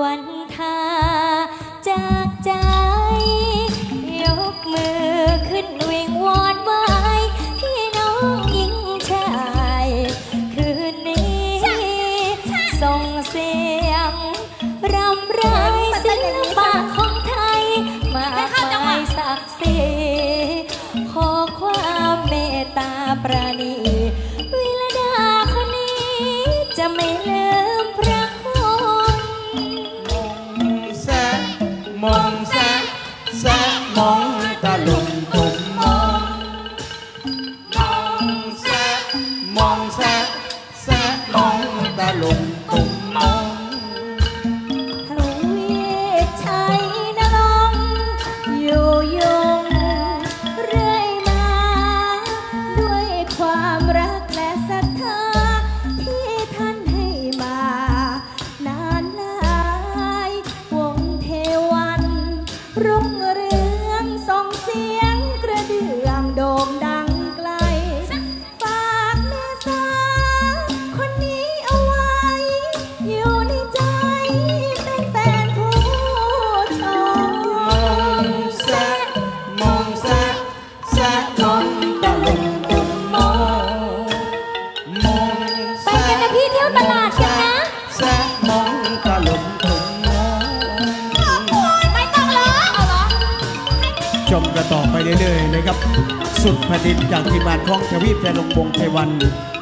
วันทาจากใจ ยกมือขึ้นวิงวอนไหวพี่น้องหญิงชาย คืนนี้ ส่งเสียงรำไรศิลปะของไทย มากมายศักดิ์ศรีขอความเมตตาประณี วิลดาคนนี้จะไม่เลิก มองแซะแซะมองตาลุมตุ่มมงมองแซะมองแซะแซะมองตาลุม รุ่ง ชมกันต่อไปเรื่อยๆนะครับ สุดแผ่นดินจากทีมงานของทวีปแทนงวงไทวัน